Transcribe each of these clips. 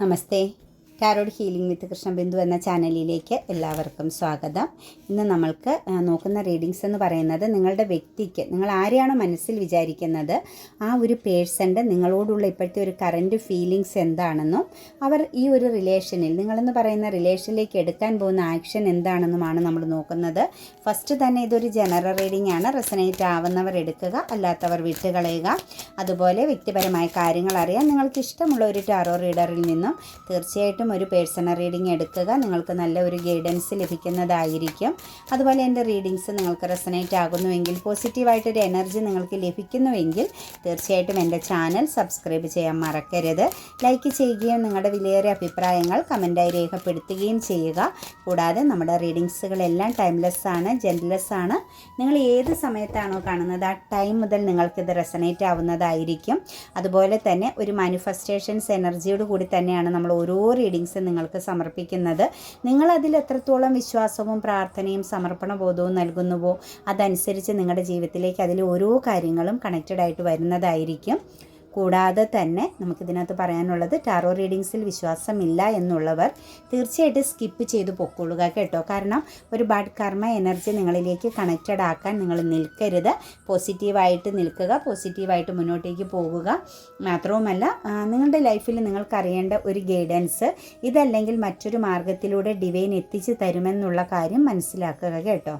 నమస్తే. Tarot healing വിത്ത് കൃഷ്ണബിന്ദു എന്ന ചാനലിലേക്ക് എല്ലാവർക്കും സ്വാഗതം. ഇന്ന് നമ്മൾക്ക് നോക്കുന്ന റീഡിങ്സ് എന്ന് പറയുന്നത് നിങ്ങളുടെ വ്യക്തിക്ക് നിങ്ങൾ ആരെയാണോ മനസ്സിൽ വിചാരിക്കുന്നത് ആ ഒരു പേഴ്സന്റെ നിങ്ങളോടുള്ള ഇപ്പോഴത്തെ ഒരു കറന്റ് ഫീലിങ്സ് എന്താണെന്നും അവർ ഈ ഒരു റിലേഷനിൽ നിങ്ങളെന്ന് പറയുന്ന റിലേഷനിലേക്ക് എടുക്കാൻ പോകുന്ന ആക്ഷൻ എന്താണെന്നുമാണ് നമ്മൾ നോക്കുന്നത്. ഫസ്റ്റ് തന്നെ ഇതൊരു ജനറൽ റീഡിംഗ് ആണ്. റെസനേറ്റ് ആവുന്നവർ എടുക്കുക അല്ലാത്തവർ വിട്ടുകളയുക. അതുപോലെ വ്യക്തിപരമായ കാര്യങ്ങൾ അറിയാൻ നിങ്ങൾക്ക് ഇഷ്ടമുള്ള ഒരു ടാറോ റീഡറിൽ നിന്നും തീർച്ചയായിട്ടും ഒരു പേഴ്സണൽ റീഡിംഗ് എടുക്കുക. നിങ്ങൾക്ക് നല്ല ഒരു ഗൈഡൻസ് ലഭിക്കുന്നതായിരിക്കും. അതുപോലെ എന്റെ റീഡിങ്സ് നിങ്ങൾക്ക് റെസനേറ്റ് ആകുന്നുവെങ്കിൽ പോസിറ്റീവായിട്ടൊരു എനർജി നിങ്ങൾക്ക് ലഭിക്കുന്നുവെങ്കിൽ തീർച്ചയായിട്ടും എന്റെ ചാനൽ സബ്സ്ക്രൈബ് ചെയ്യാൻ മറക്കരുത്. ലൈക്ക് ചെയ്യുകയും നിങ്ങളുടെ വിലയേറിയ അഭിപ്രായങ്ങൾ കമന്റായി രേഖപ്പെടുത്തുകയും ചെയ്യുക. കൂടാതെ നമ്മുടെ റീഡിങ്സുകളെല്ലാം ടൈംലെസ് ആണ് ജെൻലെസ് ആണ്. നിങ്ങൾ ഏത് സമയത്താണോ കാണുന്നത് ആ ടൈം മുതൽ നിങ്ങൾക്കിത് റെസനേറ്റ് ആവുന്നതായിരിക്കും. അതുപോലെ തന്നെ ഒരു മാനിഫെസ്റ്റേഷൻസ് എനർജിയോട് കൂടി തന്നെയാണ് നമ്മൾ ഓരോ റീഡിങ്സ് നിങ്ങൾക്ക് സമർപ്പിക്കുന്നത്. നിങ്ങൾ അതിൽ എത്രത്തോളം വിശ്വാസവും പ്രാർത്ഥനയും സമർപ്പണ ബോധവും നൽകുന്നുവോ അതനുസരിച്ച് നിങ്ങളുടെ ജീവിതത്തിലേക്ക് അതിലെ ഓരോ കാര്യങ്ങളും കണക്റ്റഡ് ആയിട്ട് വരുന്നതായിരിക്കും. കൂടാതെ തന്നെ നമുക്കിതിനകത്ത് പറയാനുള്ളത് ടാറോ റീഡിങ്സിൽ വിശ്വാസമില്ല എന്നുള്ളവർ തീർച്ചയായിട്ടും സ്കിപ്പ് ചെയ്ത് പൊക്കോളുക കേട്ടോ. കാരണം ഒരു ബാഡ് കർമ്മ എനർജി നിങ്ങളിലേക്ക് കണക്റ്റഡ് ആക്കാൻ നിങ്ങൾ നിൽക്കരുത്. പോസിറ്റീവായിട്ട് നിൽക്കുക പോസിറ്റീവായിട്ട് മുന്നോട്ടേക്ക് പോകുക മാത്രവുമല്ല നിങ്ങളുടെ ലൈഫിൽ നിങ്ങൾക്കറിയേണ്ട ഒരു ഗൈഡൻസ് ഇതല്ലെങ്കിൽ മറ്റൊരു മാർഗത്തിലൂടെ ഡിവൈൻ എത്തിച്ചു തരുമെന്നുള്ള കാര്യം മനസ്സിലാക്കുക കേട്ടോ.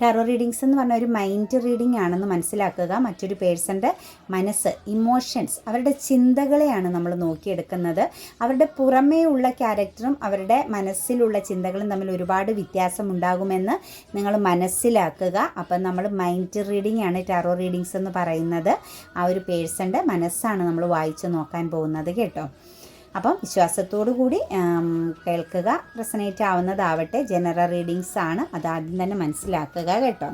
ടാറോ റീഡിങ്സ് എന്ന് പറഞ്ഞാൽ ഒരു മൈൻഡ് റീഡിംഗ് ആണെന്ന് മനസ്സിലാക്കുക. മറ്റൊരു പേഴ്സന്റെ മനസ്സ് ഇമോഷൻസ് അവരുടെ ചിന്തകളെയാണ് നമ്മൾ നോക്കിയെടുക്കുന്നത്. അവരുടെ പുറമേ ഉള്ള ക്യാരക്ടറും അവരുടെ മനസ്സിലുള്ള ചിന്തകളും തമ്മിൽ ഒരുപാട് വ്യത്യാസമുണ്ടാകുമെന്ന് നിങ്ങൾ മനസ്സിലാക്കുക. അപ്പം നമ്മൾ മൈൻഡ് റീഡിംഗ് ആണ് ടാറോ റീഡിങ്സ് എന്ന് പറയുന്നത്. ആ ഒരു പേഴ്സന്റെ മനസ്സാണ് നമ്മൾ വായിച്ചു നോക്കാൻ പോകുന്നത് കേട്ടോ. അപ്പം വിശ്വാസത്തോടു കൂടി കേൾക്കുക റെസനേറ്റ് ആവുന്നതാവട്ടെ. ജനറൽ റീഡിങ്സ് ആണ്. അത് ആദ്യം തന്നെ മനസ്സിലാക്കുക കേട്ടോ.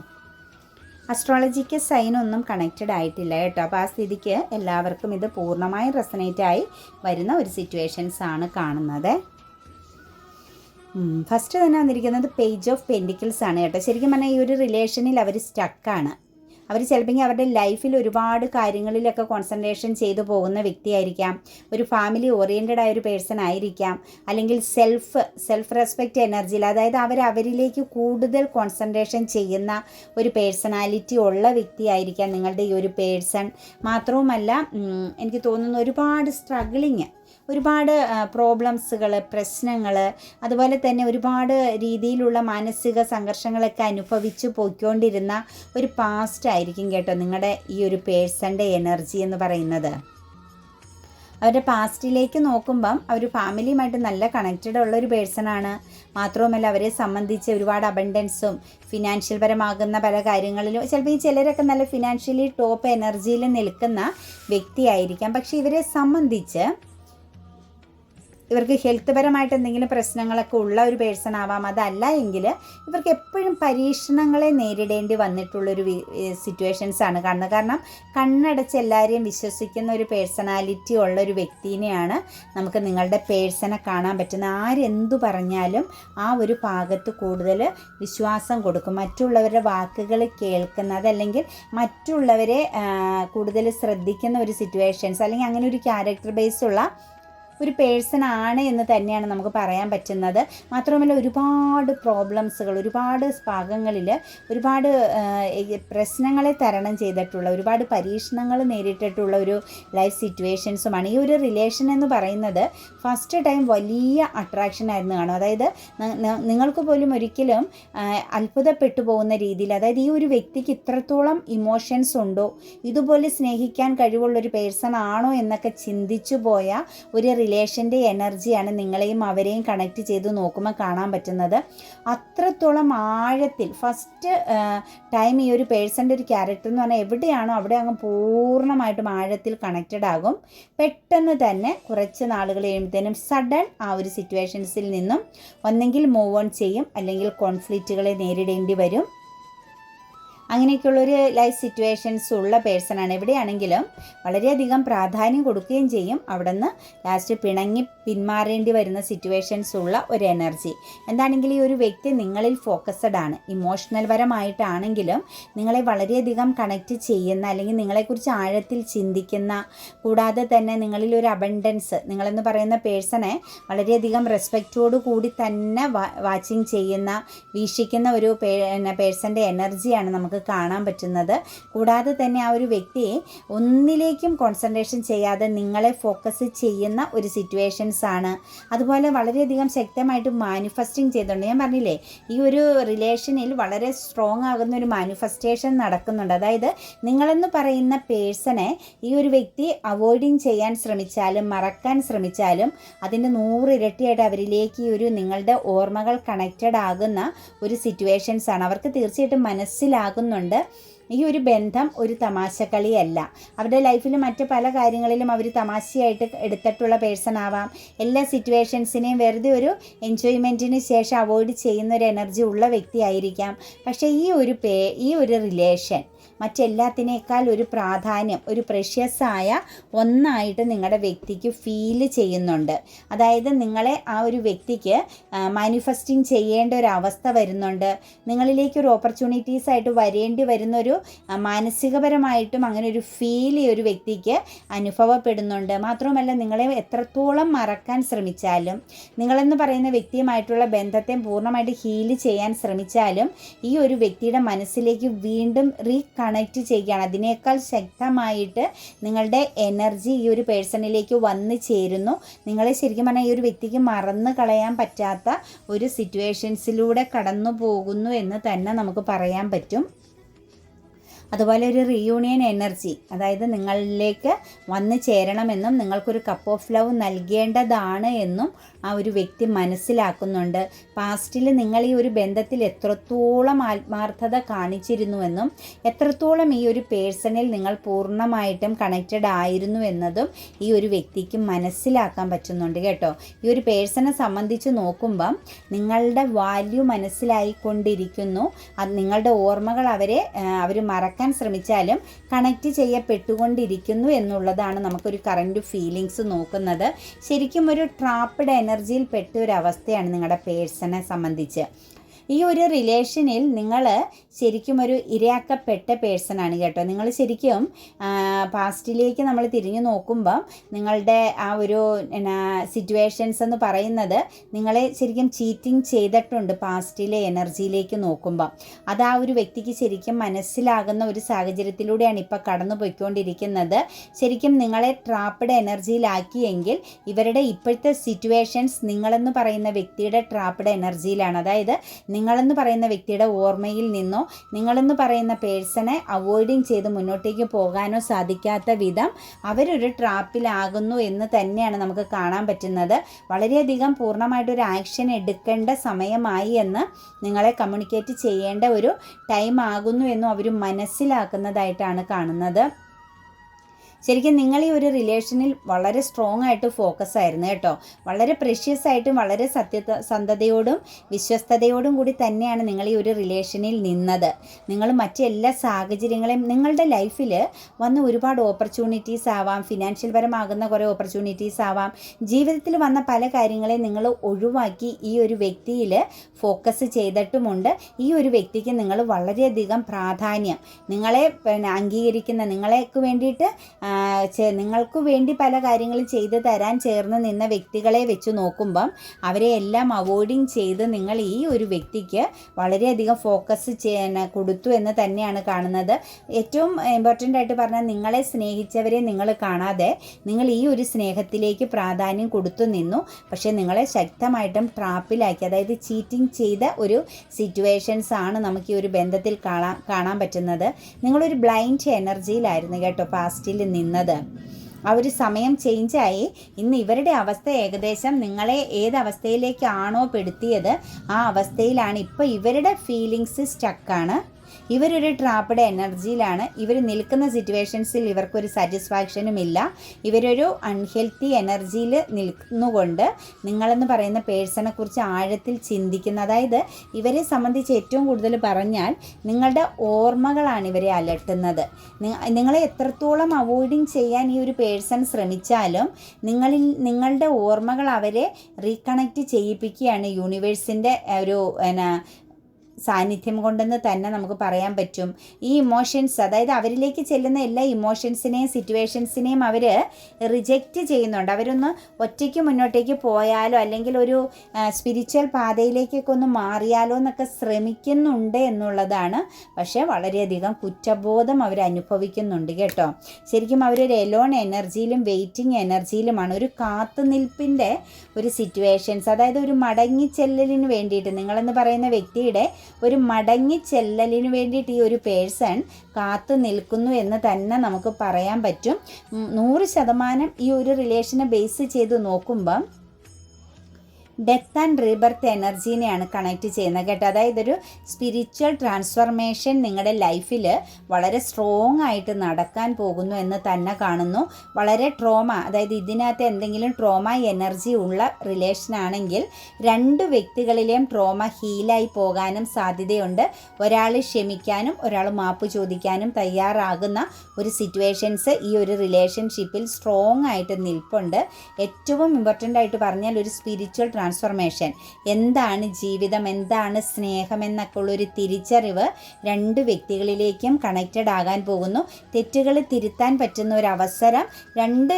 അസ്ട്രോളജിക്ക് സൈൻ ഒന്നും കണക്റ്റഡ് ആയിട്ടില്ല കേട്ടോ. അപ്പോൾ ആ സ്ഥിതിക്ക് എല്ലാവർക്കും ഇത് പൂർണമായും റെസനേറ്റ് ആയി വരുന്ന ഒരു സിറ്റുവേഷൻസ് ആണ് കാണുന്നത്. ഫസ്റ്റ് തന്നെ വന്നിരിക്കുന്നത് പേജ് ഓഫ് പെൻഡിക്കിൾസ് ആണ് കേട്ടോ. ശരിക്കും പറഞ്ഞാൽ ഈ ഒരു റിലേഷനിൽ അവർ സ്റ്റക്കാണ് അവർ ചിലപ്പോൾ അവരുടെ ലൈഫിൽ ഒരുപാട് കാര്യങ്ങളിലൊക്കെ കോൺസെൻട്രേഷൻ ചെയ്തു പോകുന്ന വ്യക്തിയായിരിക്കാം. ഒരു ഫാമിലി ഓറിയന്റഡ് ആയ ഒരു പേഴ്സൺ ആയിരിക്കാം. അല്ലെങ്കിൽ സെൽഫ് സെൽഫ് റെസ്പെക്റ്റ് എനർജിയിൽ അതായത് അവർ അവരിലേക്ക് കൂടുതൽ കോൺസെൻട്രേഷൻ ചെയ്യുന്ന ഒരു പേഴ്സണാലിറ്റി ഉള്ള വ്യക്തിയായിരിക്കാം നിങ്ങളുടെ ഈ ഒരു പേഴ്സൺ മാത്രവുമല്ല എനിക്ക് തോന്നുന്നു ഒരുപാട് സ്ട്രഗിളിങ് ഒരുപാട് പ്രോബ്ലംസുകൾ പ്രശ്നങ്ങൾ അതുപോലെ തന്നെ ഒരുപാട് രീതിയിലുള്ള മാനസിക സംഘർഷങ്ങളൊക്കെ അനുഭവിച്ചു പോയിക്കൊണ്ടിരുന്ന ഒരു പാസ്റ്റ് ആയിരിക്കും കേട്ടോ നിങ്ങളുടെ ഈ ഒരു പേഴ്സന്റെ എനർജി എന്ന് പറയുന്നത്. അവരുടെ പാസ്റ്റിലേക്ക് നോക്കുമ്പം അവർ ഫാമിലിയുമായിട്ട് നല്ല കണക്റ്റഡ് ഉള്ള ഒരു പേഴ്സണാണ് മാത്രവുമല്ല അവരെ സംബന്ധിച്ച് ഒരുപാട് അബണ്ടൻസും ഫിനാൻഷ്യൽ പരമാകുന്ന പല കാര്യങ്ങളിലും ചിലപ്പോൾ ഈ ചിലരൊക്കെ നല്ല ഫിനാൻഷ്യലി ടോപ്പ് എനർജിയിൽ നിൽക്കുന്ന വ്യക്തിയായിരിക്കാം. പക്ഷേ ഇവരെ സംബന്ധിച്ച് ഇവർക്ക് ഹെൽത്ത് പരമായിട്ട് എന്തെങ്കിലും പ്രശ്നങ്ങളൊക്കെ ഉള്ള ഒരു പേഴ്സൺ ആവാം. അതല്ല എങ്കിൽ ഇവർക്ക് എപ്പോഴും പരീക്ഷണങ്ങളെ നേരിടേണ്ടി വന്നിട്ടുള്ളൊരു സിറ്റുവേഷൻസ് ആണ്. കാണുന്നത് കാരണം കണ്ണടച്ച് എല്ലാവരെയും വിശ്വസിക്കുന്ന ഒരു പേഴ്സണാലിറ്റി ഉള്ള ഒരു വ്യക്തിനെയാണ് നമുക്ക് നിങ്ങളുടെ പേഴ്സണെ കാണാൻ പറ്റുന്നത്. ആരെന്തു പറഞ്ഞാലും ആ ഒരു ഭാഗത്ത് കൂടുതൽ വിശ്വാസം കൊടുക്കും. മറ്റുള്ളവരുടെ വാക്കുകൾ കേൾക്കുന്നത് അല്ലെങ്കിൽ മറ്റുള്ളവരെ കൂടുതൽ ശ്രദ്ധിക്കുന്ന ഒരു സിറ്റുവേഷൻസ് അല്ലെങ്കിൽ അങ്ങനെ ഒരു ക്യാരക്ടർ ബേസ് ഉള്ള ഒരു പേഴ്സൺ ആണ് എന്ന് തന്നെയാണ് നമുക്ക് പറയാൻ പറ്റുന്നത്. മാത്രമല്ല ഒരുപാട് പ്രോബ്ലംസുകൾ ഒരുപാട് ഭാഗങ്ങളിൽ ഒരുപാട് പ്രശ്നങ്ങളെ തരണം ചെയ്തിട്ടുള്ള ഒരുപാട് പരീക്ഷണങ്ങൾ നേരിട്ടിട്ടുള്ള ഒരു ലൈഫ് സിറ്റുവേഷൻസുമാണ് ഈ ഒരു റിലേഷൻ എന്ന് പറയുന്നത് ഫസ്റ്റ് ടൈം വലിയ അട്രാക്ഷൻ ആയിരുന്നു കാണും അതായത് നിങ്ങൾക്ക് പോലും ഒരിക്കലും അത്ഭുതപ്പെട്ടു പോകുന്ന രീതിയിൽ അതായത് ഈ ഒരു വ്യക്തിക്ക് ഇത്രത്തോളം ഇമോഷൻസ് ഉണ്ടോ ഇതുപോലെ സ്നേഹിക്കാൻ കഴിവുള്ള ഒരു പേഴ്സൺ ആണോ എന്നൊക്കെ ചിന്തിച്ചു പോയ ഒരു റിലേഷന്റെ എനർജിയാണ് നിങ്ങളെയും അവരെയും കണക്ട് ചെയ്ത് നോക്കുമ്പോൾ കാണാൻ പറ്റുന്നത്. അത്രത്തോളം ആഴത്തിൽ ഫസ്റ്റ് ടൈം ഈ ഒരു പേഴ്സന്റെ ഒരു ക്യാരക്ടർ എന്ന് പറഞ്ഞാൽ എവിടെയാണോ അവിടെ അങ്ങ് പൂർണമായിട്ടും ആഴത്തിൽ കണക്റ്റഡ് ആകും. പെട്ടെന്ന് തന്നെ കുറച്ച് നാളുകൾ കഴിയുമ്പോഴത്തേനും സഡൻ ആ ഒരു സിറ്റുവേഷൻസിൽ നിന്നും ഒന്നെങ്കിൽ മൂവ് ഓൺ ചെയ്യും അല്ലെങ്കിൽ കോൺഫ്ലിക്റ്റുകളെ നേരിടേണ്ടി വരും. അങ്ങനെയൊക്കെയുള്ളൊരു ലൈഫ് സിറ്റുവേഷൻസ് ഉള്ള പേഴ്സണാണ് എവിടെയാണെങ്കിലും വളരെയധികം പ്രാധാന്യം കൊടുക്കുകയും ചെയ്യും. അവിടെ നിന്ന് ലാസ്റ്റ് പിണങ്ങി പിന്മാറേണ്ടി വരുന്ന സിറ്റുവേഷൻസ് ഉള്ള ഒരു എനർജി എന്താണെങ്കിലും ഈ ഒരു വ്യക്തി നിങ്ങളിൽ ഫോക്കസ്ഡ് ആണ്. ഇമോഷണൽ പരമായിട്ടാണെങ്കിലും നിങ്ങളെ വളരെയധികം കണക്റ്റ് ചെയ്യുന്ന അല്ലെങ്കിൽ നിങ്ങളെക്കുറിച്ച് ആഴത്തിൽ ചിന്തിക്കുന്ന കൂടാതെ തന്നെ നിങ്ങളിൽ ഒരു അബണ്ടൻസ് നിങ്ങളെന്ന് പറയുന്ന പേഴ്സണെ വളരെയധികം റെസ്പെക്റ്റോടു കൂടി തന്നെ വാച്ചിങ് ചെയ്യുന്ന വീക്ഷിക്കുന്ന ഒരു പേഴ്സന്റെ എനർജിയാണ് നമുക്ക് കാണാൻ പറ്റുന്നത്. കൂടാതെ തന്നെ ആ ഒരു വ്യക്തിയെ ഒന്നിലേക്കും കോൺസെൻട്രേഷൻ ചെയ്യാതെ നിങ്ങളെ ഫോക്കസ് ചെയ്യുന്ന ഒരു സിറ്റുവേഷൻസ് ആണ്. അതുപോലെ വളരെയധികം ശക്തമായിട്ട് മാനിഫെസ്റ്റിംഗ് ചെയ്തിട്ടുണ്ട്. ഞാൻ പറഞ്ഞില്ലേ ഈ ഒരു റിലേഷനിൽ വളരെ സ്ട്രോങ് ആകുന്ന ഒരു മാനിഫെസ്റ്റേഷൻ നടക്കുന്നുണ്ട്. അതായത് നിങ്ങളെന്ന് പറയുന്ന പേഴ്സണെ ഈ ഒരു വ്യക്തി അവോയ്ഡിങ് ചെയ്യാൻ ശ്രമിച്ചാലും മറക്കാൻ ശ്രമിച്ചാലും അതിന്റെ നൂറിരട്ടിയായിട്ട് അവരിലേക്ക് ഈ ഒരു നിങ്ങളുടെ ഓർമ്മകൾ കണക്റ്റഡ് ആകുന്ന ഒരു സിറ്റുവേഷൻസ് ആണ്. അവർക്ക് തീർച്ചയായിട്ടും മനസ്സിലാകുന്നുണ്ട് ഈ ഒരു ബന്ധം ഒരു തമാശക്കളിയല്ല. അവരുടെ ലൈഫിൽ മറ്റ് പല കാര്യങ്ങളിലും അവർ തമാശയായിട്ട് എടുത്തിട്ടുള്ള പേഴ്സൺ ആവാം. എല്ലാ സിറ്റുവേഷൻസിനെയും വെറുതെ ഒരു എൻജോയ്മെന്റിന് ശേഷം അവോയ്ഡ് ചെയ്യുന്ന ഒരു എനർജി ഉള്ള വ്യക്തിയായിരിക്കാം. പക്ഷേ ഈ ഒരു പേ ഈ ഒരു റിലേഷൻ മറ്റെല്ലാത്തിനേക്കാൾ ഒരു പ്രാധാന്യം ഒരു പ്രഷ്യസായ ഒന്നായിട്ട് നിങ്ങളുടെ വ്യക്തിക്ക് ഫീൽ ചെയ്യുന്നുണ്ട്. അതായത് നിങ്ങളെ ആ ഒരു വ്യക്തിക്ക് മാനിഫെസ്റ്റിംഗ് ചെയ്യേണ്ട ഒരു അവസ്ഥ വരുന്നുണ്ട്. നിങ്ങളിലേക്ക് ഒരു ഓപ്പർച്യൂണിറ്റീസ് ആയിട്ട് വരേണ്ടി വരുന്നൊരു മാനസികപരമായിട്ടും അങ്ങനെ ഒരു ഫീൽ ഈ ഒരു വ്യക്തിക്ക് അനുഭവപ്പെടുന്നുണ്ട്. മാത്രവുമല്ല നിങ്ങളെ എത്രത്തോളം മറക്കാൻ ശ്രമിച്ചാലും നിങ്ങളെന്ന് പറയുന്ന വ്യക്തിയുമായിട്ടുള്ള ബന്ധത്തെ പൂർണമായിട്ട് ഹീൽ ചെയ്യാൻ ശ്രമിച്ചാലും ഈ ഒരു വ്യക്തിയുടെ മനസ്സിലേക്ക് വീണ്ടും റീ കണക്റ്റ് ചെയ്യുകയാണ്. അതിനേക്കാൾ ശക്തമായിട്ട് നിങ്ങളുടെ എനർജി ഈ ഒരു പേഴ്സണിലേക്ക് വന്ന് ചേരുന്നു. നിങ്ങളെ ശരിക്കും പറഞ്ഞാൽ ഈ ഒരു വ്യക്തിക്ക് മറന്നു കളയാൻ പറ്റാത്ത ഒരു സിറ്റുവേഷൻസിലൂടെ കടന്നു പോകുന്നു എന്ന് തന്നെ നമുക്ക് പറയാൻ പറ്റും. അതുപോലെ ഒരു റീയൂണിയൻ എനർജി അതായത് നിങ്ങളിലേക്ക് വന്നു ചേരണമെന്നും നിങ്ങൾക്കൊരു കപ്പ് ഓഫ് ലവ് നൽകേണ്ടതാണ് എന്നും ആ ഒരു വ്യക്തി മനസ്സിലാക്കുന്നുണ്ട്. പാസ്റ്റിൽ നിങ്ങൾ ഈ ഒരു ബന്ധത്തിൽ എത്രത്തോളം ആത്മാർത്ഥത കാണിച്ചിരുന്നുവെന്നും എത്രത്തോളം ഈ ഒരു പേഴ്സണിൽ നിങ്ങൾ പൂർണമായിട്ടും കണക്റ്റഡ് ആയിരുന്നു എന്നതും ഈ ഒരു വ്യക്തിക്ക് മനസ്സിലാക്കാൻ പറ്റുന്നുണ്ട് കേട്ടോ. ഈ ഒരു പേഴ്സണെ സംബന്ധിച്ച് നോക്കുമ്പം നിങ്ങളുടെ വാല്യൂ മനസ്സിലായിക്കൊണ്ടിരിക്കുന്നു. അത് നിങ്ങളുടെ ഓർമ്മകൾ അവരെ അവർ മറക്കാൻ മറക്കാൻ ശ്രമിച്ചാലും കണക്റ്റ് ചെയ്യപ്പെട്ടുകൊണ്ടിരിക്കുന്നു എന്നുള്ളതാണ് നമുക്കൊരു കറന്റ് ഫീലിങ്സ് നോക്കുന്നത്. ശരിക്കും ഒരു ട്രാപ്പിഡ് എനർജിയിൽ പെട്ട ഒരു അവസ്ഥയാണ് നിങ്ങളുടെ പേഴ്സണെ സംബന്ധിച്ച്. ഈ ഒരു റിലേഷനിൽ നിങ്ങൾ ശരിക്കും ഒരു ഇരയാക്കപ്പെട്ട പേഴ്സണാണ് കേട്ടോ. നിങ്ങൾ ശരിക്കും പാസ്റ്റിലേക്ക് നമ്മൾ തിരിഞ്ഞു നോക്കുമ്പം നിങ്ങളുടെ ആ ഒരു സിറ്റുവേഷൻസ് എന്ന് പറയുന്നത് നിങ്ങളെ ശരിക്കും ചീറ്റിംഗ് ചെയ്തിട്ടുണ്ട് പാസ്റ്റിലെ എനർജിയിലേക്ക് നോക്കുമ്പം. അത് ആ ഒരു വ്യക്തിക്ക് ശരിക്കും മനസ്സിലാകുന്ന ഒരു സാഹചര്യത്തിലൂടെയാണ് ഇപ്പോൾ കടന്നു പോയിക്കൊണ്ടിരിക്കുന്നത് ശരിക്കും നിങ്ങളെ ട്രാപ്പഡ് എനർജിയിലാക്കിയെങ്കിൽ ഇവരുടെ ഇപ്പോഴത്തെ സിറ്റുവേഷൻസ് നിങ്ങളെന്ന് പറയുന്ന വ്യക്തിയുടെ ട്രാപ്പഡ് എനർജിയിലാണ് അതായത് നിങ്ങളെന്ന് പറയുന്ന വ്യക്തിയുടെ ഓർമ്മയിൽ നിന്നോ നിങ്ങളെന്ന് പറയുന്ന പേഴ്സണെ അവോയ്ഡിങ് ചെയ്ത് മുന്നോട്ടേക്ക് പോകാനോ സാധിക്കാത്ത വിധം അവരൊരു ട്രാപ്പിലാകുന്നു എന്ന് തന്നെയാണ് നമുക്ക് കാണാൻ പറ്റുന്നത്. വളരെയധികം പൂർണമായിട്ടൊരു ആക്ഷൻ എടുക്കേണ്ട സമയമായി എന്ന് നിങ്ങളെ കമ്മ്യൂണിക്കേറ്റ് ചെയ്യേണ്ട ഒരു ടൈം ആകുന്നു എന്നും അവർ മനസ്സിലാക്കുന്നതായിട്ടാണ് കാണുന്നത്. ശരിക്കും നിങ്ങൾ ഈ ഒരു റിലേഷനിൽ വളരെ സ്ട്രോങ് ആയിട്ട് ഫോക്കസ് ആയിരുന്നു കേട്ടോ. വളരെ പ്രഷ്യസ് ആയിട്ടും വളരെ സത്യസന്ധതയോടും വിശ്വസ്തയോടും കൂടി തന്നെയാണ് നിങ്ങൾ ഈ ഒരു റിലേഷനിൽ നിന്നത്. നിങ്ങൾ മറ്റെല്ലാ സാഹചര്യങ്ങളെയും നിങ്ങളുടെ ലൈഫിൽ വന്ന ഒരുപാട് ഓപ്പർച്യൂണിറ്റീസ് ആവാം ഫിനാൻഷ്യൽ പരമാകുന്ന കുറേ ഓപ്പർച്യൂണിറ്റീസ് ആവാം. ജീവിതത്തിൽ വന്ന പല കാര്യങ്ങളെയും നിങ്ങൾ ഒഴിവാക്കി ഈ ഒരു വ്യക്തിയിൽ ഫോക്കസ് ചെയ്തിട്ടുമുണ്ട്. ഈ ഒരു വ്യക്തിക്ക് നിങ്ങൾ വളരെയധികം പ്രാധാന്യം. നിങ്ങളെ അംഗീകരിക്കുന്ന നിങ്ങളേക്ക് വേണ്ടിയിട്ട് നിങ്ങൾക്ക് വേണ്ടി പല കാര്യങ്ങളും ചെയ്തു തരാൻ ചേർന്ന് നിന്ന വ്യക്തികളെ വെച്ച് നോക്കുമ്പം അവരെ എല്ലാം അവോയ്ഡിങ് ചെയ്ത് നിങ്ങൾ ഈ ഒരു വ്യക്തിക്ക് വളരെയധികം ഫോക്കസ് ചെയ്യാൻ കൊടുത്തു എന്ന് തന്നെയാണ് കാണുന്നത്. ഏറ്റവും ഇമ്പോർട്ടന്റ് ആയിട്ട് പറഞ്ഞാൽ നിങ്ങളെ സ്നേഹിച്ചവരെ നിങ്ങൾ കാണാതെ നിങ്ങൾ ഈ ഒരു സ്നേഹത്തിലേക്ക് പ്രാധാന്യം കൊടുത്തു നിന്നു. പക്ഷേ നിങ്ങളെ ശക്തമായിട്ടും ട്രാപ്പിലാക്കി അതായത് ചീറ്റിംഗ് ചെയ്ത ഒരു സിറ്റുവേഷൻസ് ആണ് നമുക്ക് ഈ ഒരു ബന്ധത്തിൽ കാണാൻ കാണാൻ പറ്റുന്നത്. നിങ്ങളൊരു ബ്ലൈൻഡ് എനർജിയിലായിരുന്നു കേട്ടോ പാസ്റ്റിൽ നിന്നത്. ഒരു സമയം ചേഞ്ചായി ഇന്ന് ഇവരുടെ അവസ്ഥ ഏകദേശം നിങ്ങളെ ഏത് അവസ്ഥയിലേക്കാണോ പെടുത്തിയത് ആ അവസ്ഥയിലാണ്. ഇപ്പോൾ ഇവരുടെ ഫീലിങ്സ് സ്റ്റക്കാണ് ഇവരൊരു ട്രാപ്പഡ് എനർജിയിലാണ് ഇവർ നിൽക്കുന്ന സിറ്റുവേഷൻസിൽ ഇവർക്കൊരു സാറ്റിസ്ഫാക്ഷനും ഇല്ല. ഇവരൊരു അൺഹെൽത്തി എനർജിയിൽ നിൽക്കുന്നുകൊണ്ട് നിങ്ങളെന്ന് പറയുന്ന പേഴ്സണെ കുറിച്ച് ആഴത്തിൽ ചിന്തിക്കുന്ന അതായത് ഇവരെ സംബന്ധിച്ച് ഏറ്റവും കൂടുതൽ പറഞ്ഞാൽ നിങ്ങളുടെ ഓർമ്മകളാണ് ഇവരെ അലട്ടുന്നത്. നിങ്ങളെ എത്രത്തോളം അവോയ്ഡിങ് ചെയ്യാൻ ഈ ഒരു പേഴ്സൺ ശ്രമിച്ചാലും നിങ്ങളിൽ നിങ്ങളുടെ ഓർമ്മകൾ അവരെ റീകണക്റ്റ് ചെയ്യിപ്പിക്കുകയാണ് യൂണിവേഴ്സിന്റെ ഒരു എന്നാ സാന്നിധ്യം കൊണ്ടെന്ന് തന്നെ നമുക്ക് പറയാൻ പറ്റും. ഈ ഇമോഷൻസ് അതായത് അവരിലേക്ക് ചെല്ലുന്ന എല്ലാ ഇമോഷൻസിനെയും സിറ്റുവേഷൻസിനെയും അവർ റിജക്റ്റ് ചെയ്യുന്നുണ്ട്. അവരൊന്ന് ഒറ്റയ്ക്ക് മുന്നോട്ടേക്ക് പോയാലോ അല്ലെങ്കിൽ ഒരു സ്പിരിച്വൽ പാതയിലേക്കൊക്കെ ഒന്ന് മാറിയാലോ എന്നൊക്കെ ശ്രമിക്കുന്നുണ്ട് എന്നുള്ളതാണ്. പക്ഷേ വളരെയധികം കുറ്റബോധം അവർ അനുഭവിക്കുന്നുണ്ട് കേട്ടോ. ശരിക്കും അവരൊരു എലോൺ എനർജിയിലും വെയിറ്റിംഗ് എനർജിയിലുമാണ് ഒരു കാത്തുനിൽപ്പിന്റെ ഒരു സിറ്റുവേഷൻസ് അതായത് ഒരു മടങ്ങിച്ചെല്ലലിന് വേണ്ടിയിട്ട് നിങ്ങളെന്ന് പറയുന്ന വ്യക്തിയുടെ ഒരു മടങ്ങി ചെല്ലലിന് വേണ്ടിയിട്ട് ഈ ഒരു പേഴ്സൺ കാത്തു നിൽക്കുന്നു എന്ന് തന്നെ നമുക്ക് പറയാൻ പറ്റും. നൂറ് ശതമാനം ഈ ഒരു റിലേഷനെ ബേസ് ചെയ്ത് നോക്കുമ്പം ഡെത്ത് ആൻഡ് റീബർത്ത് എനർജീനെയാണ് കണക്ട് ചെയ്യുന്നത് കേട്ടോ. അതായത് ഒരു സ്പിരിച്വൽ ട്രാൻസ്ഫർമേഷൻ നിങ്ങളുടെ ലൈഫിൽ വളരെ സ്ട്രോങ് ആയിട്ട് നടക്കാൻ പോകുന്നു എന്ന് തന്നെ കാണുന്നു. വളരെ ട്രോമ അതായത് ഇതിനകത്ത് എന്തെങ്കിലും ട്രോമ എനർജി ഉള്ള റിലേഷൻ ആണെങ്കിൽ രണ്ട് വ്യക്തികളിലെയും ട്രോമ ഹീലായി പോകാനും സാധ്യതയുണ്ട്. ഒരാൾ ക്ഷമിക്കാനും ഒരാൾ മാപ്പ് ചോദിക്കാനും തയ്യാറാകുന്ന ഒരു സിറ്റുവേഷൻസ് ഈ ഒരു റിലേഷൻഷിപ്പിൽ സ്ട്രോങ് ആയിട്ട് നിൽപ്പുണ്ട്. ഏറ്റവും ഇമ്പോർട്ടന്റ് ആയിട്ട് പറഞ്ഞാൽ ഒരു സ്പിരിച്വൽ ട്രാൻസ്ഫർമേഷൻ എന്താണ് ജീവിതം എന്താണ് സ്നേഹം എന്നൊക്കെ ഉള്ളൊരു തിരിച്ചറിവ് രണ്ട് വ്യക്തികളിലേക്കും കണക്റ്റഡ് ആകാൻ പോകുന്നു. തെറ്റുകൾ തിരുത്താൻ പറ്റുന്ന ഒരു അവസരം രണ്ട്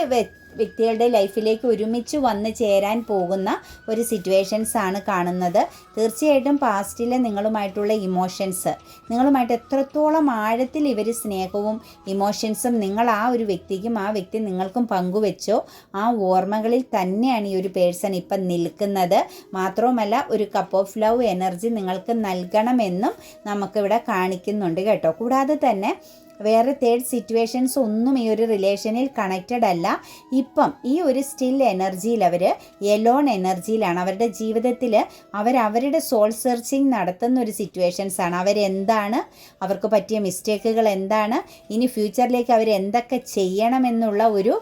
വ്യക്തികളുടെ ലൈഫിലേക്ക് ഒരുമിച്ച് വന്ന് ചേരാൻ പോകുന്ന ഒരു സിറ്റുവേഷൻസ് ആണ് കാണുന്നത്. തീർച്ചയായിട്ടും പാസ്റ്റിലെ നിങ്ങളുമായിട്ടുള്ള ഇമോഷൻസ് നിങ്ങളുമായിട്ട് എത്രത്തോളം ആഴത്തിൽ ഇവർ സ്നേഹവും ഇമോഷൻസും നിങ്ങൾ ആ ഒരു വ്യക്തിക്കും ആ വ്യക്തി നിങ്ങൾക്കും പങ്കുവെച്ചോ ആ ഓർമ്മകളിൽ തന്നെയാണ് ഈ ഒരു പേഴ്സൺ ഇപ്പം നിൽക്കുന്നത്. മാത്രവുമല്ല ഒരു കപ്പ് ഓഫ് ലവ് എനർജി നിങ്ങൾക്ക് നൽകണമെന്നും നമുക്കിവിടെ കാണിക്കുന്നുണ്ട് കേട്ടോ. കൂടാതെ തന്നെ വേറെ തേർഡ് സിറ്റുവേഷൻസ് ഒന്നും ഈ ഒരു റിലേഷനിൽ കണക്റ്റഡ് അല്ല. ഇപ്പം ഈ ഒരു സ്റ്റിൽ എനർജിയിൽ അവർ എലോൺ എനർജിയിലാണ് അവരുടെ ജീവിതത്തിൽ അവർ അവരുടെ സോൾ സെർച്ചിങ് നടത്തുന്ന ഒരു സിറ്റുവേഷൻസ് ആണ്. അവരെന്താണ് അവർക്ക് പറ്റിയ മിസ്റ്റേക്കുകൾ എന്താണ്? ഇനി ഫ്യൂച്ചറിലേക്ക് അവർ എന്തൊക്കെ ചെയ്യണമെന്നുള്ള ഒരു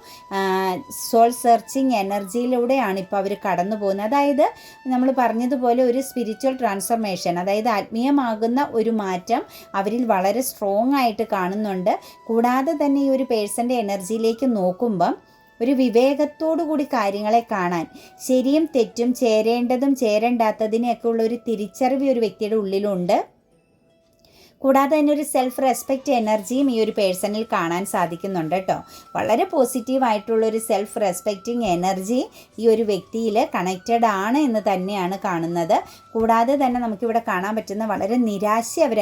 സോൾ സെർച്ചിങ് എനർജിയിലൂടെയാണ് ഇപ്പോൾ അവർ കടന്നു പോകുന്നത്. അതായത് നമ്മൾ പറഞ്ഞതുപോലെ ഒരു സ്പിരിച്വൽ ട്രാൻസ്ഫർമേഷൻ അതായത് ആത്മീയമാകുന്ന ഒരു മാറ്റം അവരിൽ വളരെ സ്ട്രോങ് ആയിട്ട് കാണുന്നുണ്ട്. കൂടാതെ തന്നെ ഈ ഒരു പേഴ്സന്റെ എനർജിയിലേക്ക് നോക്കുമ്പം ഒരു വിവേകത്തോടു കൂടി കാര്യങ്ങളെ കാണാൻ ശരിയും തെറ്റും ചേരേണ്ടതും ചേരണ്ടാത്തതിനെയൊക്കെ ഉള്ള ഒരു തിരിച്ചറിവ് ഒരു വ്യക്തിയുടെ ഉള്ളിലുണ്ട്. കൂടാതെ തന്നെ ഒരു സെൽഫ് റെസ്പെക്റ്റ് എനർജിയും ഈ ഒരു പേഴ്സണിൽ കാണാൻ സാധിക്കുന്നുണ്ട് കേട്ടോ. വളരെ പോസിറ്റീവായിട്ടുള്ളൊരു സെൽഫ് റെസ്പെക്റ്റിംഗ് എനർജി ഈ ഒരു വ്യക്തിയിൽ കണക്റ്റഡ് ആണ് എന്ന് തന്നെയാണ് കാണുന്നത്. കൂടാതെ തന്നെ നമുക്കിവിടെ കാണാൻ പറ്റുന്ന വളരെ നിരാശ അവർ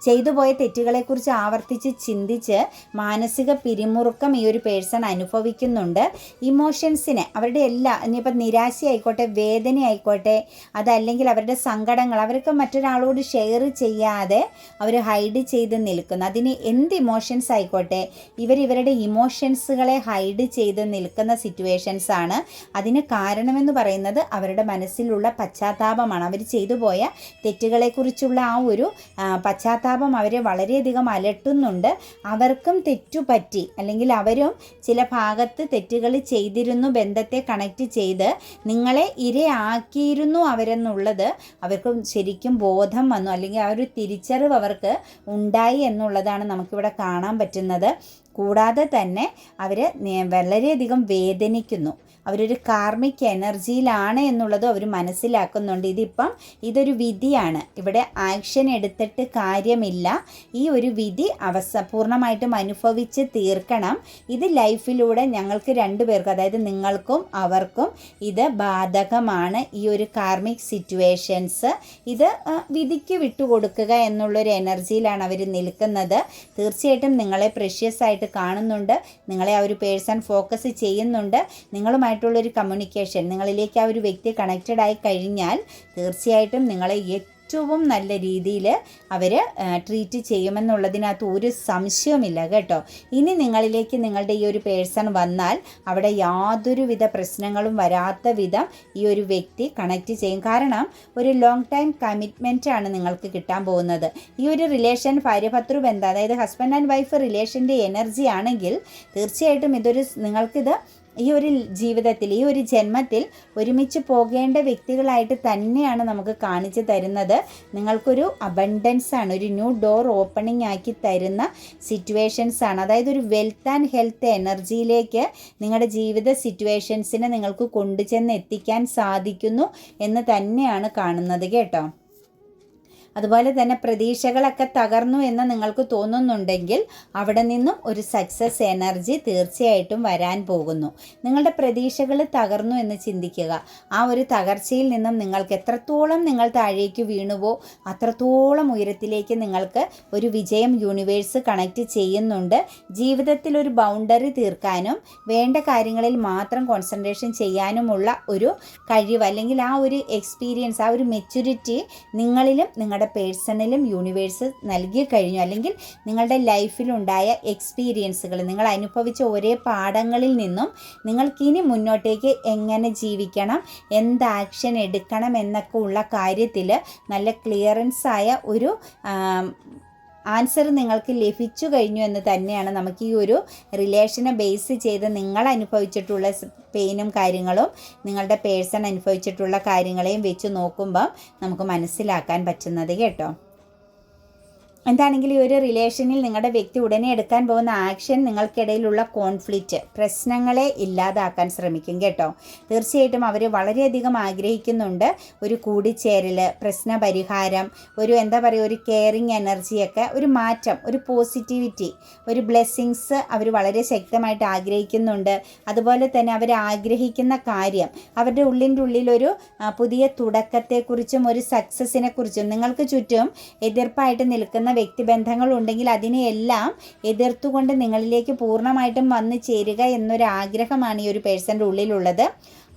അനുഭവിക്കുന്നുണ്ട് ചെയ്തു പോയ തെറ്റുകളെക്കുറിച്ച് ആവർത്തിച്ച് ചിന്തിച്ച് മാനസിക പിരിമുറുക്കം ഈ ഒരു പേഴ്സൺ അനുഭവിക്കുന്നുണ്ട്. ഇമോഷൻസിനെ അവരുടെ എല്ലാ ഇനിയിപ്പോൾ നിരാശയായിക്കോട്ടെ വേദന ആയിക്കോട്ടെ അതല്ലെങ്കിൽ അവരുടെ സങ്കടങ്ങൾ അവരൊക്കെ മറ്റൊരാളോട് ഷെയർ ചെയ്യാതെ അവർ ഹൈഡ് ചെയ്ത് നിൽക്കുന്നു. അതിന് എന്ത് ഇമോഷൻസ് ആയിക്കോട്ടെ ഇവർ ഇവരുടെ ഇമോഷൻസുകളെ ഹൈഡ് ചെയ്ത് നിൽക്കുന്ന സിറ്റുവേഷൻസ് ആണ്. അതിന് കാരണമെന്ന് പറയുന്നത് അവരുടെ മനസ്സിലുള്ള പശ്ചാത്താപമാണ്. അവർ ചെയ്തു പോയ തെറ്റുകളെക്കുറിച്ചുള്ള ആ ഒരു ആ, പശ്ചാത്താപം അവരെ വളരെയധികം അലട്ടുന്നുണ്ട്. അവർക്കും തെറ്റുപറ്റി അല്ലെങ്കിൽ അവരും ചില ഭാഗത്ത് തെറ്റുകൾ ചെയ്തിരുന്നു ബന്ധത്തെ കണക്ട് ചെയ്ത് നിങ്ങളെ ഇരയാക്കിയിരുന്നു അവരെന്നുള്ളത് അവർക്കും ശരിക്കും ബോധം വന്നു. അല്ലെങ്കിൽ ആ ഒരു തിരിച്ചറിവ് അവർക്ക് ഉണ്ടായി എന്നുള്ളതാണ് നമുക്കിവിടെ കാണാൻ പറ്റുന്നത്. കൂടാതെ തന്നെ അവർ വളരെയധികം വേദനിക്കുന്നു. അവരൊരു കാർമിക് എനർജിയിലാണ് എന്നുള്ളത് അവർ മനസ്സിലാക്കുന്നുണ്ട്. ഇതിപ്പം ഇതൊരു വിധിയാണ്. ഇവിടെ ആക്ഷൻ എടുത്തിട്ട് കാര്യമില്ല. ഈ ഒരു വിധി അവസ പൂർണമായിട്ടും അനുഭവിച്ച് തീർക്കണം. ഇത് ലൈഫിലൂടെ ഞങ്ങൾക്ക് രണ്ടു പേർക്കും അതായത് നിങ്ങൾക്കും അവർക്കും ഇത് ബാധകമാണ്. ഈ ഒരു കാർമിക് സിറ്റുവേഷൻസ് ഇത് വിധിക്ക് വിട്ടുകൊടുക്കുക എന്നുള്ളൊരു എനർജിയിലാണ് അവർ നിൽക്കുന്നത്. തീർച്ചയായിട്ടും നിങ്ങളെ പ്രഷ്യസ് ആയിട്ട് കാണുന്നുണ്ട്. നിങ്ങളെ ആ ഒരു പേഴ്സൺ ഫോക്കസ് ചെയ്യുന്നുണ്ട്. നിങ്ങളുമായിട്ടുള്ളൊരു കമ്മ്യൂണിക്കേഷൻ നിങ്ങളിലേക്ക് ആ ഒരു വ്യക്തി കണക്റ്റഡ് ആയി കഴിഞ്ഞാൽ തീർച്ചയായിട്ടും നിങ്ങളെ ഏറ്റവും നല്ല രീതിയിൽ അവർ ട്രീറ്റ് ചെയ്യുമെന്നുള്ളതിനകത്ത് ഒരു സംശയവുമില്ല കേട്ടോ. ഇനി നിങ്ങളിലേക്ക് നിങ്ങളുടെ ഈ ഒരു പേഴ്സൺ വന്നാൽ അവിടെ യാതൊരുവിധ പ്രശ്നങ്ങളും വരാത്ത വിധം ഈ ഒരു വ്യക്തി കണക്റ്റ് ചെയ്യും. കാരണം ഒരു ലോങ് ടൈം കമ്മിറ്റ്മെന്റ് ആണ് നിങ്ങൾക്ക് കിട്ടാൻ പോകുന്നത്. ഈ ഒരു റിലേഷൻ ഭാര്യഭത്ര ബന്ധം അതായത് ഹസ്ബൻഡ് ആൻഡ് വൈഫ് റിലേഷന്റെ എനർജി ആണെങ്കിൽ തീർച്ചയായിട്ടും ഇതൊരു നിങ്ങൾക്കിത് ഈ ഒരു ജീവിതത്തിൽ ഈ ഒരു ജന്മത്തിൽ ഒരുമിച്ച് പോകേണ്ട വ്യക്തികളായിട്ട് തന്നെയാണ് നമുക്ക് കാണിച്ചു തരുന്നത്. നിങ്ങൾക്കൊരു അബണ്ടൻസ് ആണ് ഒരു ന്യൂ ഡോർ ഓപ്പണിംഗ് ആക്കി തരുന്ന സിറ്റുവേഷൻസ് ആണ്. അതായത് ഒരു വെൽത്ത് ആൻഡ് ഹെൽത്ത് എനർജിയിലേക്ക് നിങ്ങളുടെ ജീവിത സിറ്റുവേഷൻസിനെ നിങ്ങൾക്ക് കൊണ്ടുചെന്ന് എത്തിക്കാൻ സാധിക്കുന്നു എന്ന് തന്നെയാണ് കാണുന്നത് കേട്ടോ. അതുപോലെ തന്നെ പ്രതീക്ഷകളൊക്കെ തകർന്നു എന്ന് നിങ്ങൾക്ക് തോന്നുന്നുണ്ടെങ്കിൽ അവിടെ നിന്നും ഒരു സക്സസ് എനർജി തീർച്ചയായിട്ടും വരാൻ പോകുന്നു. നിങ്ങളുടെ പ്രതീക്ഷകൾ തകർന്നു എന്ന് ചിന്തിക്കുക. ആ ഒരു തകർച്ചയിൽ നിന്നും നിങ്ങൾക്ക് എത്രത്തോളം നിങ്ങൾ താഴേക്ക് വീണുവോ അത്രത്തോളം ഉയരത്തിലേക്ക് നിങ്ങൾക്ക് ഒരു വിജയം യൂണിവേഴ്സ് കണക്റ്റ് ചെയ്യുന്നുണ്ട്. ജീവിതത്തിൽ ഒരു ബൗണ്ടറി തീർക്കാനും വേണ്ട കാര്യങ്ങളിൽ മാത്രം കോൺസെൻട്രേഷൻ ചെയ്യാനുമുള്ള ഒരു കഴിവ് അല്ലെങ്കിൽ ആ ഒരു എക്സ്പീരിയൻസ് ആ ഒരു മെച്യൂരിറ്റി നിങ്ങളിലും നിങ്ങളുടെ പേഴ്സണലും യൂണിവേഴ്സ് നൽകി കഴിഞ്ഞു. അല്ലെങ്കിൽ നിങ്ങളുടെ ലൈഫിലുണ്ടായ എക്സ്പീരിയൻസുകൾ നിങ്ങൾ അനുഭവിച്ച ഒരേ പാഠങ്ങളിൽ നിന്നും നിങ്ങൾക്കിനി മുന്നോട്ടേക്ക് എങ്ങനെ ജീവിക്കണം എന്ത് ആക്ഷൻ എടുക്കണം എന്നൊക്കെ ഉള്ള കാര്യത്തിൽ നല്ല ക്ലിയറൻസായ ഒരു ആൻസർ നിങ്ങൾക്ക് ലഭിച്ചു കഴിഞ്ഞു എന്ന് തന്നെയാണ് നമുക്ക് ഈ ഒരു റിലേഷനെ ബേസ് ചെയ്ത് നിങ്ങൾ അനുഭവിച്ചിട്ടുള്ള പെയിനും കാര്യങ്ങളും നിങ്ങളുടെ പേഴ്സൺ അനുഭവിച്ചിട്ടുള്ള കാര്യങ്ങളെയും വെച്ച് നോക്കുമ്പം നമുക്ക് മനസ്സിലാക്കാൻ പറ്റുന്നത് കേട്ടോ. എന്താണെങ്കിലും ഈ ഒരു റിലേഷനിൽ നിങ്ങളുടെ വ്യക്തി ഉടനെ എടുക്കാൻ പോകുന്ന ആക്ഷൻ നിങ്ങൾക്കിടയിലുള്ള കോൺഫ്ലിക്റ്റ് പ്രശ്നങ്ങളെ ഇല്ലാതാക്കാൻ ശ്രമിക്കും കേട്ടോ. തീർച്ചയായിട്ടും അവർ വളരെയധികം ആഗ്രഹിക്കുന്നുണ്ട് ഒരു കൂടിച്ചേരൽ പ്രശ്ന പരിഹാരം ഒരു എന്താ പറയുക ഒരു കെയറിങ് എനർജിയൊക്കെ ഒരു മാറ്റം ഒരു പോസിറ്റിവിറ്റി ഒരു ബ്ലെസ്സിങ്സ് അവർ വളരെ ശക്തമായിട്ട് ആഗ്രഹിക്കുന്നുണ്ട്. അതുപോലെ തന്നെ അവർ ആഗ്രഹിക്കുന്ന കാര്യം അവരുടെ ഉള്ളിന്റെ ഉള്ളിലൊരു പുതിയ തുടക്കത്തെക്കുറിച്ചും ഒരു സക്സസിനെക്കുറിച്ചും നിങ്ങൾക്ക് ചുറ്റും എതിർപ്പായിട്ട് നിൽക്കുന്ന വ്യക്തിബന്ധങ്ങൾ ഉണ്ടെങ്കിൽ അതിനെയെല്ലാം എതിർത്തുകൊണ്ട് നിങ്ങളിലേക്ക് പൂർണമായിട്ടും വന്നു ചേരുക എന്നൊരു ആഗ്രഹമാണ് ഈ ഒരു പേഴ്സന്റെ ഉള്ളിലുള്ളത്.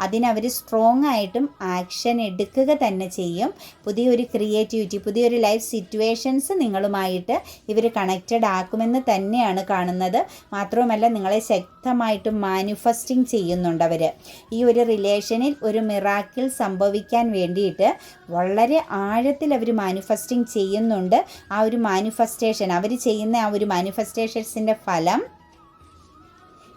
അതിനവർ സ്ട്രോങ് ആയിട്ടും ആക്ഷൻ എടുക്കുക തന്നെ ചെയ്യും. പുതിയൊരു ക്രിയേറ്റിവിറ്റി പുതിയൊരു ലൈഫ് സിറ്റുവേഷൻസ് നിങ്ങളുമായിട്ട് ഇവർ കണക്റ്റഡ് ആക്കുമെന്ന് തന്നെയാണ് കാണുന്നത്. മാത്രവുമല്ല നിങ്ങളെ ശക്തമായിട്ടും മാനിഫെസ്റ്റിംഗ് ചെയ്യുന്നുണ്ട് അവർ ഈ ഒരു റിലേഷനിൽ ഒരു മിറാക്കിൾ സംഭവിക്കാൻ വേണ്ടിയിട്ട് വളരെ ആഴത്തിൽ അവർ മാനിഫെസ്റ്റിംഗ് ചെയ്യുന്നുണ്ട്. ആ ഒരു മാനിഫെസ്റ്റേഷൻ അവർ ചെയ്യുന്ന ആ ഒരു മാനിഫെസ്റ്റേഷൻസിന്റെ ഫലം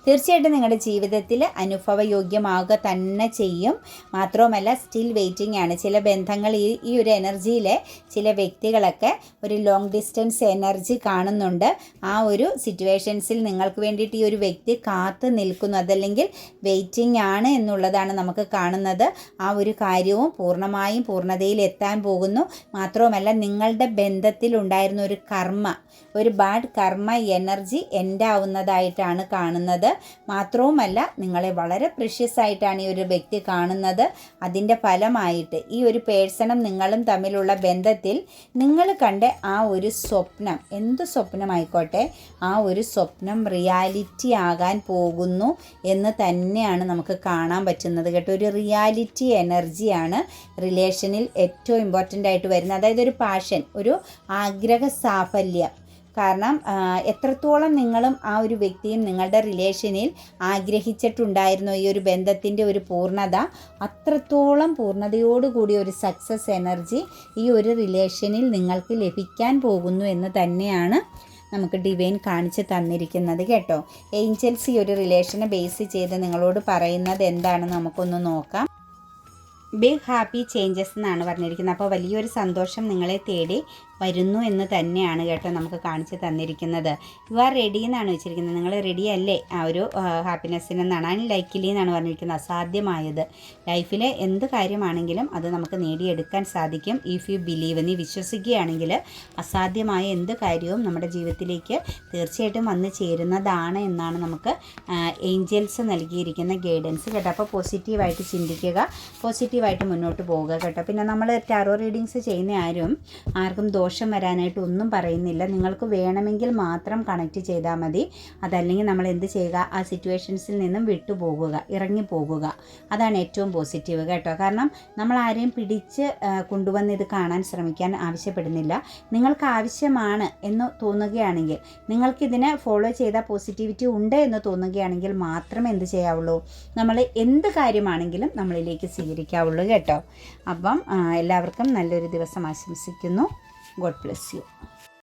തീർച്ചയായിട്ടും നിങ്ങളുടെ ജീവിതത്തിൽ അനുഭവയോഗ്യമാവുക തന്നെ ചെയ്യും. മാത്രവുമല്ല സ്റ്റിൽ വെയിറ്റിംഗ് ആണ്. ചില ബന്ധങ്ങൾ ഈ ഈ ഒരു എനർജിയിലെ ചില വ്യക്തികളൊക്കെ ഒരു ലോങ് ഡിസ്റ്റൻസ് എനർജി കാണുന്നുണ്ട്. ആ ഒരു സിറ്റുവേഷൻസിൽ നിങ്ങൾക്ക് വേണ്ടിയിട്ട് ഈ ഒരു വ്യക്തി കാത്തു നിൽക്കുന്നു. അതല്ലെങ്കിൽ വെയിറ്റിംഗ് ആണ് എന്നുള്ളതാണ് നമുക്ക് കാണുന്നത്. ആ ഒരു കാര്യവും പൂർണമായും പൂർണതയിൽ എത്താൻ പോകുന്നു. മാത്രവുമല്ല നിങ്ങളുടെ ബന്ധത്തിൽ ഉണ്ടായിരുന്ന ഒരു കർമ്മ ഒരു ബാഡ് കർമ്മ എനർജി എൻഡാവുന്നതായിട്ടാണ് കാണുന്നത്. മാത്രവുമല്ല നിങ്ങളെ വളരെ പ്രഷ്യസ് ആയിട്ടാണ് ഈ ഒരു വ്യക്തി കാണുന്നത്. അതിന്റെ ഫലമായിട്ട് ഈ ഒരു പേഴ്സണും നിങ്ങളും തമ്മിലുള്ള ബന്ധത്തിൽ നിങ്ങൾ കണ്ട ആ ഒരു സ്വപ്നം എന്ത് സ്വപ്നമായിക്കോട്ടെ ആ ഒരു സ്വപ്നം റിയാലിറ്റി ആകാൻ പോകുന്നു എന്ന് തന്നെയാണ് നമുക്ക് കാണാൻ പറ്റുന്നത് കേട്ടോ. ഒരു റിയാലിറ്റി എനർജിയാണ് റിലേഷനിൽ ഏറ്റവും ഇമ്പോർട്ടന്റ് ആയിട്ട് വരുന്നത്. അതായത് ഒരു പാഷൻ ഒരു ആഗ്രഹ സാഫല്യം. കാരണം എത്രത്തോളം നിങ്ങളും ആ ഒരു വ്യക്തിയും നിങ്ങളുടെ റിലേഷനിൽ ആഗ്രഹിച്ചിട്ടുണ്ടായിരുന്നു ഈ ഒരു ബന്ധത്തിന്റെ ഒരു പൂർണത അത്രത്തോളം പൂർണതയോടുകൂടി ഒരു സക്സസ് എനർജി ഈ ഒരു റിലേഷനിൽ നിങ്ങൾക്ക് ലഭിക്കാൻ പോകുന്നു എന്ന് തന്നെയാണ് നമുക്ക് ഡിവൈൻ കാണിച്ച് തന്നിരിക്കുന്നത് കേട്ടോ. ഏഞ്ചൽസ് ഈ ഒരു റിലേഷനെ ബേസ് ചെയ്ത് നിങ്ങളോട് പറയുന്നത് എന്താണെന്ന് നമുക്കൊന്ന് നോക്കാം. ബിഗ് ഹാപ്പി ചേഞ്ചസ് എന്നാണ് പറഞ്ഞിരിക്കുന്നത്. അപ്പോൾ വലിയൊരു സന്തോഷം നിങ്ങളെ തേടി വരുന്നു എന്ന് തന്നെയാണ് കേട്ടോ നമുക്ക് കാണിച്ച് തന്നിരിക്കുന്നത്. യു ആർ റെഡി എന്നാണ് വെച്ചിരിക്കുന്നത്. നിങ്ങൾ റെഡി അല്ലേ? ആ ഒരു ഹാപ്പിനെസ്സിനെന്നാണ് ലൈക്കിലി എന്നാണ് പറഞ്ഞിരിക്കുന്നത്. അസാധ്യമായത്. ലൈഫിലെ എന്ത് കാര്യമാണെങ്കിലും അത് നമുക്ക് നേടിയെടുക്കാൻ സാധിക്കും. ഇഫ് യു ബിലീവ് നീ വിശ്വസിക്കുകയാണെങ്കിൽ അസാധ്യമായ എന്ത് കാര്യവും നമ്മുടെ ജീവിതത്തിലേക്ക് തീർച്ചയായിട്ടും വന്ന് ചേരുന്നതാണ് എന്നാണ് നമുക്ക് ഏഞ്ചൽസ് നൽകിയിരിക്കുന്ന ഗൈഡൻസ് കേട്ടോ. അപ്പോൾ പോസിറ്റീവായിട്ട് ചിന്തിക്കുക പോസിറ്റീവായിട്ട് മുന്നോട്ട് പോവുക കേട്ടോ. പിന്നെ നമ്മൾ ടാറോ റീഡിങ്സ് ചെയ്യുന്ന ആരും ആർക്കും ദോഷം വരാനായിട്ട് ഒന്നും പറയുന്നില്ല. നിങ്ങൾക്ക് വേണമെങ്കിൽ മാത്രം കണക്ട് ചെയ്താൽ മതി. അതല്ലെങ്കിൽ നമ്മൾ എന്ത് ചെയ്യുക? ആ സിറ്റുവേഷൻസിൽ നിന്നും വിട്ടുപോകുക ഇറങ്ങിപ്പോകുക അതാണ് ഏറ്റവും പോസിറ്റീവ് കേട്ടോ. കാരണം നമ്മൾ ആരെയും പിടിച്ച് കൊണ്ടുവന്ന് ഇത് കാണാൻ ശ്രമിക്കാൻ ആവശ്യപ്പെടുന്നില്ല. നിങ്ങൾക്ക് ആവശ്യമാണ് എന്ന് തോന്നുകയാണെങ്കിൽ നിങ്ങൾക്കിതിനെ ഫോളോ ചെയ്താൽ പോസിറ്റിവിറ്റി ഉണ്ട് എന്ന് തോന്നുകയാണെങ്കിൽ മാത്രമേ എന്ത് ചെയ്യാവുള്ളൂ? നമ്മൾ എന്ത് കാര്യമാണെങ്കിലും നമ്മളിലേക്ക് സ്വീകരിക്കാവുള്ളൂ കേട്ടോ. അപ്പം എല്ലാവർക്കും നല്ലൊരു ദിവസം ആശംസിക്കുന്നു. God bless you.